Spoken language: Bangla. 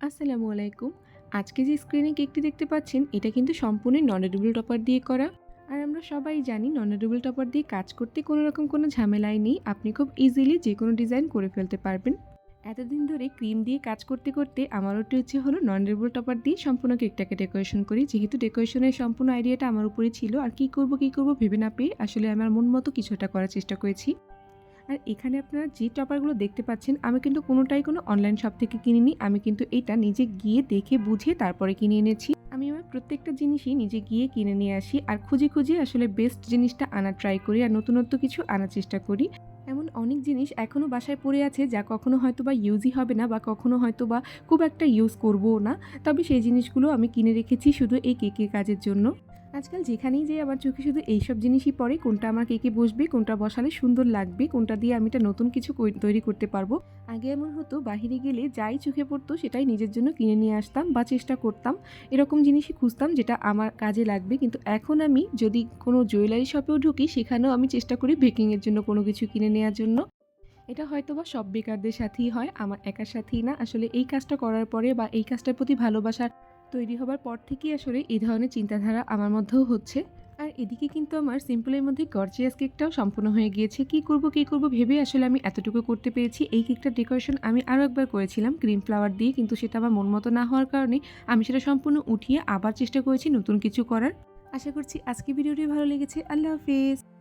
আসসালামু আলাইকুম। আজকে যে স্ক্রিনে কেকটি দেখতে পাচ্ছেন, এটা কিন্তু সম্পূর্ণ নন টপার দিয়ে করা। আর আমরা সবাই জানি নন টপার দিয়ে কাজ করতে কোনো রকম কোনো ঝামেলাই নেই। আপনি খুব ইজিলি যে কোনো ডিজাইন করে ফেলতে পারবেন। এতদিন ধরে ক্রিম দিয়ে কাজ করতে করতে আমার ওটি হচ্ছে হলো নন এডিবল টপার দিয়ে সম্পূর্ণ কেকটাকে ডেকোরেশন করি। যেহেতু ডেকোরেশনের সম্পূর্ণ আইডিয়াটা আমার উপরে ছিল। আর কি করব কি করব ভেবে না পেয়ে আসলে আমার মন মতো কিছুটা করার চেষ্টা করেছি। আর এখানে আপনারা যে টপারগুলো দেখতে পাচ্ছেন, আমি কিন্তু কোনোটাই কোনো অনলাইন শপ থেকে কিনিনি। আমি কিন্তু এটা নিজে গিয়ে দেখে বুঝে তারপরে কিনে এনেছি। আমি আমার প্রত্যেকটা জিনিসই নিজে গিয়ে কিনে নিয়ে আসি। আর খুঁজে খুঁজে আসলে বেস্ট জিনিসটা আনার ট্রাই করি আর নতুনত্ব কিছু আনার চেষ্টা করি। এমন অনেক জিনিস এখনও বাসায় পড়ে আছে যা কখনো হয়তো বা ইউজই হবে না বা কখনো হয়তো বা খুব একটা ইউজ করব না। তবে সেই জিনিসগুলো আমি কিনে রেখেছি শুধু এই কেকের কাজের জন্য। আজকাল যেখানেই যে আমার চোখে শুধু এইসব জিনিসই পড়ে, কোনটা আমার কেকে বসবে, কোনটা বসালে সুন্দর লাগবে, কোনটা দিয়ে আমি এটা নতুন কিছু তৈরি করতে পারব। আগে এমন হতো, বাহিরে গেলে যাই চোখে পড়তো সেটাই নিজের জন্য কিনে নিয়ে আসতাম বা চেষ্টা করতাম। এরকম জিনিসই খুঁজতাম যেটা আমার কাজে লাগবে। কিন্তু এখন আমি যদি কোনো জুয়েলারি শপেও ঢুকি, সেখানেও আমি চেষ্টা করি বেকিংয়ের জন্য কোনো কিছু কিনে নেওয়ার জন্য। এটা হয়তো বা সব বেকারদের সাথেই হয়, আমার একার সাথেই না। আসলে এই কাজটা করার পরে বা এই কাজটার প্রতি ভালোবাসার তৈরি হবার পর থেকেই আসলে এই ধরনের চিন্তাধারা আমার মধ্যেও হচ্ছে। আর এদিকে কিন্তু আমার সিম্পলের মধ্যে গর্জিয়াস কেকটাও সম্পূর্ণ হয়ে গিয়েছে। কি করব কি করব ভেবে আসলে আমি এতটুকু করতে পেরেছি। এই কেকটার ডেকোরেশন আমি আরও একবার করেছিলাম ক্রিম ফ্লাওয়ার দিয়ে, কিন্তু সেটা আমার মন মতো না হওয়ার কারণে আমি সেটা সম্পূর্ণ উঠিয়ে আবার চেষ্টা করেছি নতুন কিছু করার। আশা করছি আজকে ভিডিওটি ভালো লেগেছে। আল্লাহ হাফিজ।